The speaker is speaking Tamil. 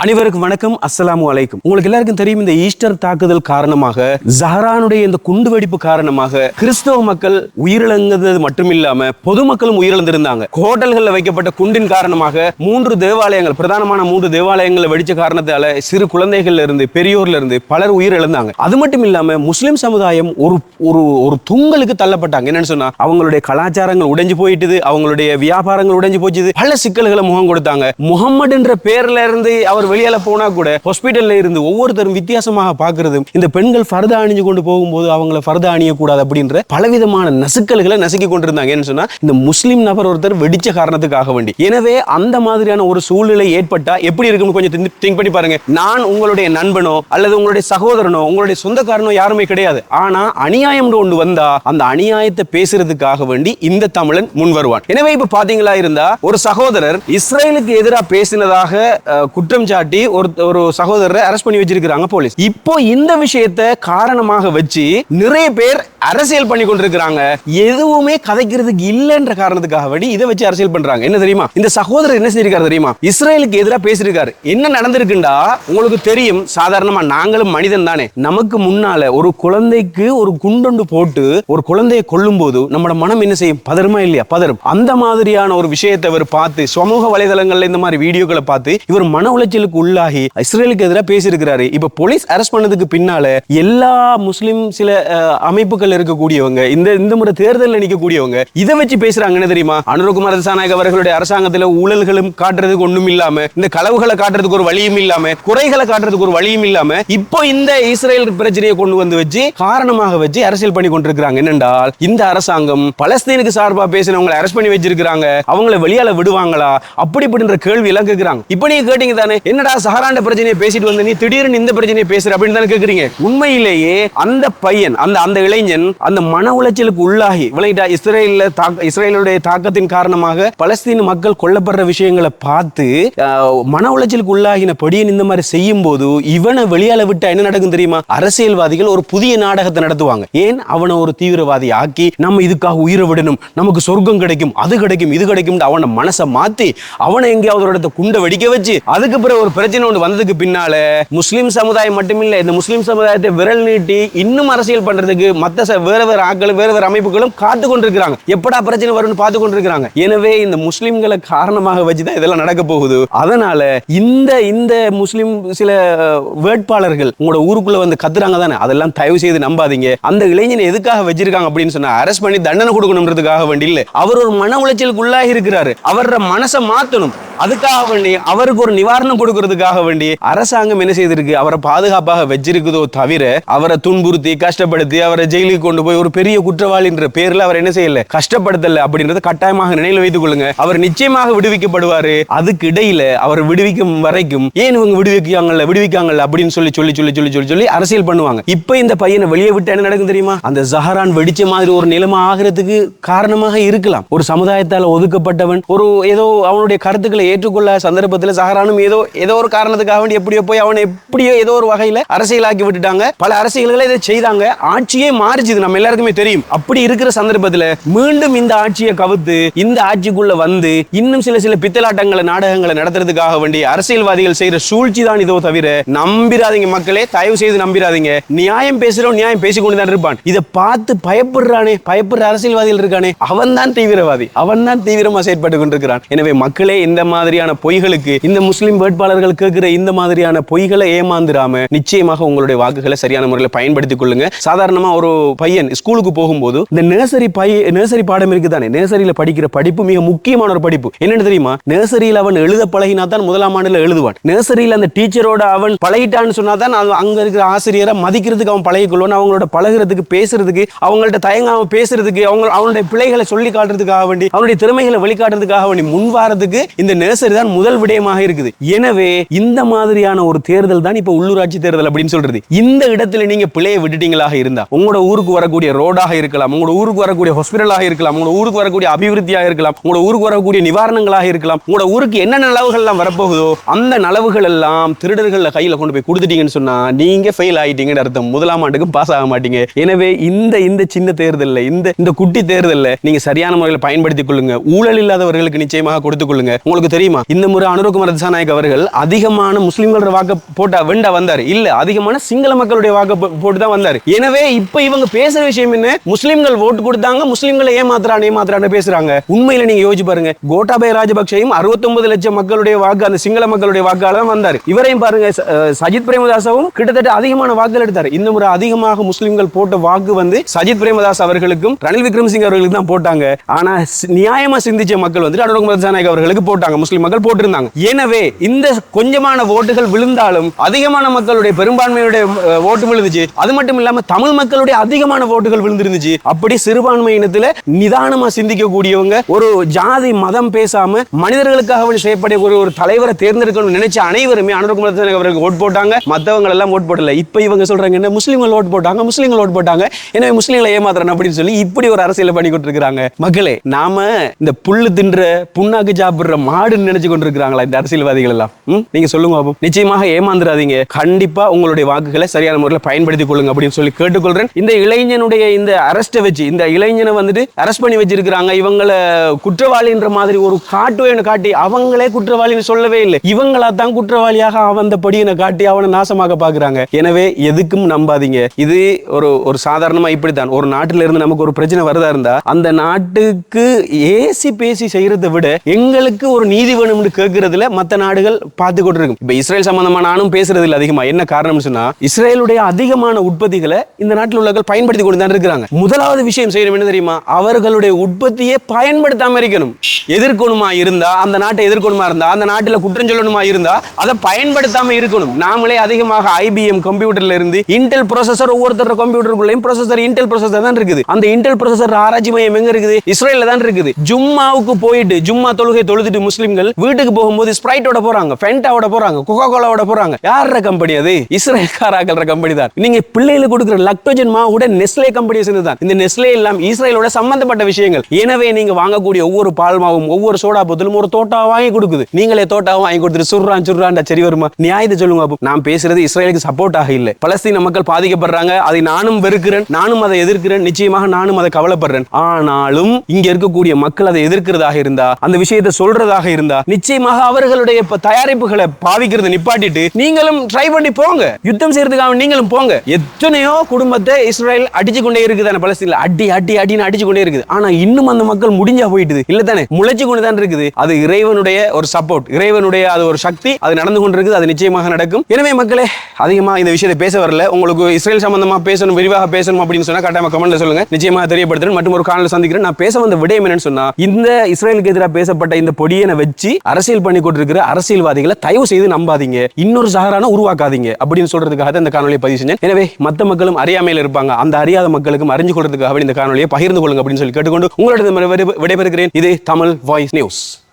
அனைவருக்கும் வணக்கம். அஸ்லாம் அலைக்கும். உங்களுக்கு எல்லாருக்கும் தெரியும் இந்த ஈஸ்டர் தாக்குதல் காரணமாக ஜஹரானுடைய இந்த குண்டுவெடிப்பு காரணமாக கிறிஸ்தவ மக்கள் உயிரிழந்தது மட்டும் இல்லாம பொதுமக்களும் உயிரிழந்திருந்தாங்க. ஹோட்டல்கள்ல வைக்கப்பட்ட குண்டின் காரணமாக மூன்று தேவாலயங்கள் பிரதானமான மூன்று தேவாலயங்களை வெடிச்ச காரணத்தால சிறு குழந்தைகள்ல இருந்து பெரியோர்ல இருந்து பலர் உயிரிழந்தாங்க. அது மட்டும் இல்லாம முஸ்லிம் சமுதாயம் ஒரு ஒரு ஒரு துங்கலுக்கு தள்ளப்பட்டாங்க. என்னன்னு சொன்னா அவங்களுடைய கலாச்சாரங்கள் உடைஞ்சு போயிட்டுது அவங்களுடைய வியாபாரங்கள் உடைஞ்சு போச்சுது பல சிக்கல்களை முகம் கொடுத்தாங்க. முகம்மதுன்ற பேர்ல இருந்து அவர் வெளியால போனா கூட ஹாஸ்பிட்டல்ல இருந்து ஒவ்வொருத்தரும் வித்தியாசமாக பாக்குறது இந்த பெண்கள் ஃபர்தா அணிஞ்சு கொண்டு போகும்போது அவங்கள ஃபர்தா அணியக்கூடாது அப்படின்ற பலவிதமான நசுக்கல்களை நசுக்கி கொண்டிருந்தாங்க. என்ன சொன்னா இந்த முஸ்லீம் நபர் ஒருத்தர் வெடிச்ச காரணத்துக்காக வேண்டி. எனவே அந்த மாதிரியான ஒரு சூழ்நிலை ஏற்பட்டா எப்படி இருக்கும்னு கொஞ்சம் திங்க் பண்ணி பாருங்க. நான் உங்களுடைய நண்பனோ அல்லது உங்களுடைய சகோதரனோ உங்களுடைய சொந்தக்காரனோ யாருமே கிடையாது. ஆனா அநியாயம் ஒன்று வந்தா அந்த அநியாயத்தை பேசுறதுக்காக வேண்டி இந்த தமிழன் முன் வருவான் எனவே இப்ப பாத்தீங்களா இருந்தா ஒரு சகோதரர் இஸ்ரேலுக்கு எதிராக பேசினதாக குற்றம் சாட்டி ஒரு ஒரு சகோதரரை அரெஸ்ட் பண்ணி வச்சிருக்காங்க போலீஸ் இப்போ இந்த விஷயத்தை காரணமாக வச்சு நிறைய பேர் அரசியல் பண்ணி கொண்டிருக்கிறாங்க. எதுவுமே கதைக்கிறதுக்கு இல்லைன்ற காரணத்துக்காக வேண்டி இதை வச்சு அரசியல் பண்றாங்க. என்ன தெரியுமா? இந்த சகோதரர் என்ன செஞ்சிருக்காரு தெரியுமா? இஸ்ரேலுக்கு எதிராக பேசியிருக்காரு. என்ன நடந்திருக்குண்டா? உங்களுக்கு தெரியும். சாதாரணமா நாங்களும் மனிதன் தானே. நமக்கு முன்னால ஒரு குழந்தைக்கு ஒரு குண்டொண்டு போட்டு ஒரு குழந்தையை கொல்லும் போது நம்மளோட மனம் என்ன செய்யும்? பதறுமா இல்லையா? பதறும். அந்த மாதிரியான ஒரு விஷயத்தை இவர் பார்த்து சமூக வலைதளங்கள்ல இந்த மாதிரி வீடியோக்களை பார்த்து இவர் மன உளைச்சல் உளைச்சலுக்கு உள்ளாகி இஸ்ரேலுக்கு எதிராக பேசியிருக்கிறாரு. இப்ப போலீஸ் அரெஸ்ட் பண்ணதுக்கு பின்னால எல்லா முஸ்லிம் சில அமைப்புகள் இருக்கக்கூடியவங்க இந்த இந்த முறை தேர்தலில் நிற்கக்கூடியவங்க இதை வச்சு பேசுறாங்க. என்ன தெரியுமா? அனுரகுமார் திசாநாயக் அவர்களுடைய அரசாங்கத்துல ஊழல்களும் காட்டுறதுக்கு ஒன்றும் இல்லாம இந்த களவுகளை காட்டுறதுக்கு ஒரு வழியும் இல்லாம குறைகளை காட்டுறதுக்கு ஒரு வழியும் இல்லாம இப்போ இந்த இஸ்ரேல் பிரச்சனையை கொண்டு வந்து வச்சு காரணமாக வச்சு அரசியல் பண்ணி கொண்டிருக்கிறாங்க. என்னென்றால் இந்த அரசாங்கம் பலஸ்தீனுக்கு சார்பா பேசினவங்களை அரெஸ்ட் பண்ணி வச்சிருக்கிறாங்க. அவங்கள வெளியால விடுவாங்களா? அப்படி இப்படின்ற கேள்வி எல்லாம் கேட்கிறாங்க இப்போ நீங்க கேட்டீங்க தானே என்னடா சஹராண்ட பிரச்சனையை பேசிட்டு வந்து நீ? திடீர்னு இந்த பிரச்சனையை பேசுற அப்படின்னு தானே கேக்குறீங்க? உண்மையிலேயே அந்த பையன் அந்த அந்த இளைஞன் அந்த மன உளைச்சலுக்கு உள்ளாகி விளையிட்டா இஸ்ரேல இஸ்ரேலுடைய தாக்கத்தின் காரணமாக பலஸ்தீன் மக்கள் கொல்லப்படுற விஷயங்களை பார்த்து மன உளைச்சலுக்கு உள்ளாகின படியன் இந்த மாதிரி செய்யும் போது இவனை வெளியால விட்டா என்ன நடக்கும் தெரியுமா? அரசியல்வாதிகள் ஒரு புதிய நாடகத்தை நடத்துவாங்க. ஏன்? அவனை ஒரு தீவிரவாதி ஆக்கி நம்ம இதுக்காக உயிரை விடணும் நமக்கு சொர்க்கம் கிடைக்கும் அது கிடைக்கும் இது கிடைக்கும் அவனை மனசை மாத்தி அவனை எங்கேயாவது ஒரு இடத்த குண்டை வெடிக்க வச்சு அதுக்கு பிறகு ஒரு பிரச்சனை ஒன்று வந்ததுக்கு பின்னால முஸ்லிம் சமுதாயம் மட்டுமில்லை இந்த முஸ்லிம் சமுதாயத்தை விரல் நீட்டி இன்னும் அரசியல் பண்றதுக்கு மத்த வேற வேற ஆட்களும் வேற வேற அமைப்புகளும் காத்து கொண்டிருக்கிறாங்க. எப்படா பிரச்சனை வரும்னு பார்த்து கொண்டிருக்கிறாங்க. எனவே இந்த முஸ்லிம்களை காரணமாக வச்சுதான் இதெல்லாம் நடக்க போகுது. அதனால இந்த இந்த முஸ்லிம் சில வேட்பாளர்கள் உங்களோட ஊருக்குள்ள வந்து கத்துறாங்க தானே? அதெல்லாம் தயவு செய்து நம்பாதீங்க. அந்த இளைஞனை எதுக்காக வச்சிருக்காங்க அப்படின்னு சொன்னா அரெஸ்ட் பண்ணி தண்டனை கொடுக்கணும்ன்றதுக்காக வேண்டி இல்ல. அவர் ஒரு மன உளைச்சலுக்கு உள்ளாகி இருக்கிறாரு. அவரோட மனசை மாத்தணும். அதுக்காக வேண்டி அவருக்கு ஒரு நிவாரணம் கொடுக்கறதுக்காக வேண்டி அரசாங்கம் என்ன செய்திருக்கு? அவரை பாதுகாப்பாக வச்சிருக்குதோ தவிர அவரை துன்புறுத்தி கஷ்டப்படுத்தி அவரை ஜெயிலுக்கு கொண்டு போய் ஒரு பெரிய குற்றவாளின்ற பேர்ல அவர் என்ன செய்யல? கஷ்டப்படுத்தல அப்படின்றத கட்டாயமாக நினைவில் வைத்துக் கொள்ளுங்க. அவர் நிச்சயமாக விடுவிக்கப்படுவாரு. அதுக்கு இடையில அவர் விடுவிக்கும் வரைக்கும் ஏன் இவங்க விடுவிக்காங்கல்ல விடுவிக்காங்கல்ல அப்படின்னு சொல்லி சொல்லி சொல்லி சொல்லி சொல்லி சொல்லி அரசியல் பண்ணுவாங்க. இப்ப இந்த பையனை வெளியே விட்டு என்ன நடக்கும் தெரியுமா? அந்த ஜஹரான் வெடிச்ச மாதிரி ஒரு நிலைமை ஆகிறதுக்கு காரணமாக இருக்கலாம். ஒரு சமுதாயத்தால் ஒதுக்கப்பட்டவன் ஒரு ஏதோ அவனுடைய கருத்துக்களை ஏற்றுக்கொள்ள சந்தர்ப்பத்தில் சஹரானும் ஏதோ ஏதோ ஒரு காரணத்துக்காக வேண்டி எப்படியோ போய் அவனை எப்படியோ ஏதோ ஒரு வகையில அரசியலாக்கி விட்டுட்டாங்க. பல அரசியல்களை இதை செய்தாங்க. ஆட்சியே மாறிச்சுது. நம்ம எல்லாருக்குமே தெரியும். அப்படி இருக்கிற சந்தர்ப்பத்தில் மீண்டும் இந்த ஆட்சியை கவுத்து இந்த ஆட்சிக்குள்ள வந்து இன்னும் சில சில பித்தலாட்டங்களை நாடகங்களை நடத்துறதுக்காக வேண்டி அரசியல்வாதிகள் செய்யற சூழ்ச்சி தான் இதோ தவிர நம்பிராதீங்க மக்களே. தயவு செய்து நம்பிராதீங்க. நியாயம் பேசுறோம் நியாயம் பேசிக்கொண்டு தான் இருப்பான். இதை பார்த்து பயப்படுறானே. பயப்படுற அரசியல்வாதிகள் இருக்கானே. அவன் தான் தீவிரவாதி. அவன் தான் தீவிரமா செயற்பட்டு கொண்டிருக்கிறான். எனவே மக்களே இந்த மாதிரியான பொய்களுக்கு இந்த முஸ்லிம் வேட்பாளர்கள் கேட்கிற இந்த மாதிரியான பொய்களை ஏமாந்துராம நிச்சயமாக உங்களுடைய வாக்குகளை சரியான முறையில் பயன்படுத்திக் கொள்ளுங்க. சாதாரணமா ஒரு பையன் ஸ்கூலுக்கு போகும்போது இந்த நர்சரி பை நர்சரி பாடம் இருக்குதானே? நர்சரியில படிக்கிற படிப்பு மிக முக்கியமான ஒரு படிப்பு. என்னன்னு தெரியுமா? நர்சரியில் அவன் எழுத பழகினா தான் முதலாம் ஆண்டுல எழுதுவான். நர்சரியில் அந்த டீச்சரோட அவன் பழகிட்டான்னு சொன்னா தான் அங்க இருக்கிற ஆசிரியரை மதிக்கிறதுக்கு அவன் பழகிக்கொள்வான். அவங்களோட பழகுறதுக்கு பேசுறதுக்கு அவங்கள்ட்ட தயங்காம பேசுறதுக்கு அவங்க அவனுடைய பிள்ளைகளை சொல்லி காட்டுறதுக்காக வேண்டி அவனுடைய திறமைகளை வெளிக்காட்டுறதுக்காக வேண்டி முன்வாரத்துக்கு இந்த நர்சரி தான் முதல் விடயமாக இருக்குது. எனவே இந்த மாதிரியான ஒரு தேர்தல் தான் இப்ப உள்ளூராட்சி தேர்தல் அப்படின்னு சொல்றது. இந்த இடத்துல நீங்க பிழையை விட்டுட்டீங்களாக இருந்தா உங்களோட ஊருக்கு வரக்கூடிய ரோடாக இருக்கலாம் உங்களோட ஊருக்கு வரக்கூடிய ஹாஸ்பிட்டலாக இருக்கலாம் உங்களோட ஊருக்கு வரக்கூடிய அபிவிருத்தியாக இருக்கலாம் உங்களோட ஊருக்கு வரக்கூடிய நிவாரணங்களாக இருக்கலாம் உங்களோட ஊருக்கு என்ன நலவுகள் எல்லாம் வரப்போகுதோ அந்த நலவுகள் எல்லாம் திருடர்கள் கையில கொண்டு போய் கொடுத்துட்டீங்கன்னு சொன்னா நீங்க ஃபெயில் ஆயிட்டீங்கன்னு அர்த்தம். முதலாம் ஆண்டுக்கும் பாஸ் ஆக மாட்டீங்க. எனவே இந்த இந்த சின்ன தேர்தல்ல இந்த இந்த குட்டி தேர்தல்ல நீங்க சரியான முறையில் பயன்படுத்திக் கொள்ளுங்க. ஊழல் இல்லாதவர்களுக்கு நிச்சயமாக கொடுத்துக் கொள்ளுங்க. உங்களுக்கு தெரியுமா? இந்த முறை அனுரகுமார் திசாநாயக் அவர்கள் அதிகமான முஸ்லிம்களோட வாக்கு போட்டா வெண்டா வந்தாரு. இல்ல அதிகமான சிங்கள மக்களுடைய வாக்கு போட்டு தான் வந்தாரு. எனவே இப்ப இவங்க பேசுற விஷயம் என்ன? முஸ்லிம்கள் ஓட்டு கொடுத்தாங்க முஸ்லிம்களை ஏமாத்துறான் ஏமாத்துறான்னு பேசுறாங்க. உண்மையில நீங்க யோசிச்சு பாருங்க. கோட்டாபய ராஜபக்சையும் அறுபத்தொன்பது லட்சம் மக்களுடைய வாக்கு அந்த சிங்கள மக்களுடைய வாக்கால தான் வந்தாரு. இவரையும் பாருங்க சஜித் பிரேமதாசவும் கிட்டத்தட்ட அதிகமான வாக்குகள் எடுத்தாரு. இந்த முறை அதிகமாக முஸ்லிம்கள் போட்ட வாக்கு வந்து சஜித் பிரேமதாஸ் அவர்களுக்கும் ரணில் விக்ரமசிங் அவர்களுக்கு தான் போட்டாங்க. ஆனா நியாயமா சிந்திச்ச மக்கள் வந்து அனுரகுமார் அவர்களுக்கு போட்டாங்க. முஸ்லிம் மக்கள் போட்டிருந்தாங்க. எனவே இந்த கொஞ்சமான ஓட்டுகள் விழுந்தாலும் அதிகமான மக்களுடைய பெரும்பான்மையுடைய ஓட்டு விழுந்துச்சு. அது மட்டும் இல்லாம தமிழ் மக்களுடைய அதிகமான ஓட்டுகள் விழுந்திருந்துச்சு. அப்படி சிறுபான்மை இனத்துல நிதானமா சிந்திக்கக்கூடியவங்க ஒரு ஜாதி மதம் பேசாம மனிதர்களுக்காக வேண்டி செய்யப்படைய ஒரு ஒரு தலைவரை தேர்ந்தெடுக்கணும்னு நினைச்ச அனைவருமே அனுரகுமார் அவருக்கு ஓட் ஓட்டு போட்டாங்க. மத்தவங்க எல்லாம் ஓட் போடல. இப்ப இவங்க சொல்றாங்க என்ன முஸ்லீம்கள் ஓட் போட்டாங்க முஸ்லீம்கள் ஓட் போட்டாங்க. எனவே முஸ்லீம்களை ஏமாத்துறேன் அப்படின்னு சொல்லி இப்படி ஒரு அரசியலை பண்ணி கொண்டிருக்கிறாங்க மக்களே நாம இந்த புல்லு தின்ற புண்ணாக்கு சாப்பிடுற மாடுன்னு நினைச்சு கொண்டிருக்கிறாங்களா இந்த அரசியல்வாதிகள் எல்லாம்? நீங்க சொல்லுங்க பாப்போம் நிச்சயமாக ஏமாந்துடாதீங்க கண்டிப்பா உங்களுடைய வாக்குகளை சரியான முறையில் பயன்படுத்திக் கொள்ளுங்க அப்படின்னு சொல்லி கேட்டுக்கொள்றேன். இந்த இளைஞனுடைய இந்த அரெஸ்ட்டை வச்சு இந்த இளைஞனை வந்துட்டு அரெஸ்ட் பண்ணி வச்சிருக்கிறாங்க. இவங்களை குற்றவாளின்ற மாதிரி ஒரு காட்டுவேன்னு காட்டி அவங்களே குற்றவாளின்னு சொல்லவே இல்லை. இவங்களா தான் குற்றவாளியாக அவன் அந்த படியினை காட்டி அவனை நாசமாக பாக்குறாங்க எனவே எதுக்கும் நம்பாதீங்க. இது ஒரு ஒரு சாதாரணமா இப்படித்தான். ஒரு நாட்டில இருந்து நமக்கு ஒரு பிரச்சனை வருதா இருந்தா அந்த நாட்டுக்கு ஏசி பேசி செய்யறதை விட எங்களுக்கு ஒரு நீதி வேணும்னு கேட்கறதுல மற்ற நாடுகள் பார்த்து கொண்டு இருக்கும் இப்ப இஸ்ரேல் சம்பந்தமா நானும் பேசுறது இல்லை அதிகமா. என்ன காரணம்னு சொன்னா இஸ்ரேலுடைய அதிகமான உற்பத்திகளை இந்த நாட்டில் உள்ளவர்கள் பயன்படுத்தி கொண்டு தான் இருக்கிறாங்க. முதலாவது விஷயம் செய்யணும் என்ன தெரியுமா? அவர்களுடைய உற்பத்தியை பயன்படுத்தாம இருக்கணும். எதிர்க்கணுமா இருந்தா அந்த நாட்டை எதிர்க்கணுமா இருந்தா அந்த நாட்டில் குற்றம் சொல்லணுமா இருந்தா அதை பயன்படுத்தாம இருக்கணும். நாமளே அதிகமாக ஐபிஎம் கம்ப்யூட்டர்ல இருந்து இன்டெல் ப்ரொசஸர் ஒவ்வொருத்தர் கம்ப்யூட்டருக்குள்ளேயும் ப்ரொசஸர் இன்டெல் ப்ரொசஸர் தான் இருக்குது. அந்த இன்டெல் ப்ரொசஸர் ஆராய்ச்சி மையம் எங்க இருக்குது? இஸ்ரேல தான் இருக்குது. ஜும்மாவுக்கு போயிட்டு ஜும்மா தொழுகை தொழுதுட்டு முஸ்லிம்கள் வீட்டுக்கு போகும்போது ஸ்ப்ரைட்டோட போறாங்க. ஃபென்டாவோட போறாங்க கொக்கோ கோலாவோட போறாங்க. யார கம்பெனி அது? இஸ்ரேல்காராக்கிற கம்பெனி தான். நீங்க பிள்ளைகளுக்கு கொடுக்குற லக்டோஜன் மாவுட நெஸ்லே கம்பெனி சேர்ந்து தான் இந்த நெஸ்லே எல்லாம் இஸ்ரேலோட சம்பந்தப்பட்ட விஷயங்கள். எனவே நீங்க வாங்கக்கூடிய ஒவ்வொரு பால் மாவும் ஒவ்வொரு சோடா பொத்தலும் ஒரு தோட்டா வாங்கி கொடுக்குது. நீங்களே தோட்டாவும் வாங்கி கொடுத்துட்டு சுர்றான் சுர்றான்டா சரி வருமா? நியாயத்தை சொல்லுங்க அப்போ நான் பேசுறது இஸ்ரேலுக்கு சப்போர்ட்டாக இல்லை. பலஸ்தீன மக்கள் பாதிக்கப்படுறாங்க. அதை நானும் வெறுக்கிறேன். நானும் அதை எதிர்க்கிறேன். நிச்சயமாக நானும் அதை கவலைப்படுறேன். ஆனாலும் இங்க இருக்கக்கூடிய மக்கள் அதை எதிர்க்கிறதாக இருந்தா அந்த விஷயத்தை சொல்றதாக இருந்தா நிச்சயமாக அவர்களுடைய தயாரிப்பு வாய்ப்புகளை பாவிக்கிறது நிப்பாட்டிட்டு நீங்களும் ட்ரை பண்ணி போங்க. யுத்தம் செய்யறதுக்காக நீங்களும் போங்க. எத்தனையோ குடும்பத்தை இஸ்ரேல் அடிச்சு கொண்டே இருக்குது அந்த பலஸ்தீன்ல. அடி அடி அடின்னு அடிச்சு கொண்டே இருக்குது. ஆனா இன்னும் அந்த மக்கள் முடிஞ்சா போயிட்டுது. இல்ல தானே முளைச்சு கொண்டு தான் இருக்குது. அது இறைவனுடைய ஒரு சப்போர்ட் இறைவனுடைய அது ஒரு சக்தி. அது நடந்து கொண்டு இருக்குது அது நிச்சயமாக நடக்கும். எனவே மக்களே அதிகமா இந்த விஷயத்தை பேச வரல. உங்களுக்கு இஸ்ரேல் சம்பந்தமா பேசணும் விரிவாக பேசணும் அப்படின்னு சொன்னா கட்டாயமா கமெண்ட்ல சொல்லுங்க. நிச்சயமாக தெரியப்படுத்துறேன். மற்றும் ஒரு காலத்தில் சந்திக்கிறேன். நான் பேச வந்த விடயம் என்னன்னு சொன்னா இந்த இஸ்ரேலுக்கு எதிராக பேசப்பட்ட இந்த பொடியனை வச்சு அரசியல் பண்ணி கொண்டிருக்கிற அரசியல்வாதிகள் தயவு செய்து நம்பாதீங்க. இன்னொரு சஹரான உருவாக்காதீங்க. அப்படின்னு சொல்றதுக்காக இந்த காணொலியை பதிவு செஞ்சேன். எனவே மத்த மக்களும் அறியாமையில் இருப்பாங்க. அந்த அறியாத மக்களுக்கும் அறிஞ்சு கொள்றதுக்காக இந்த காணொலியை பகிர்ந்து கொள்ளுங்க அப்படின்னு சொல்லி கேட்டுக்கொண்டு உங்களோட விடைபெறுகிறேன். இது தமிழ் வாய்ஸ் நியூஸ்.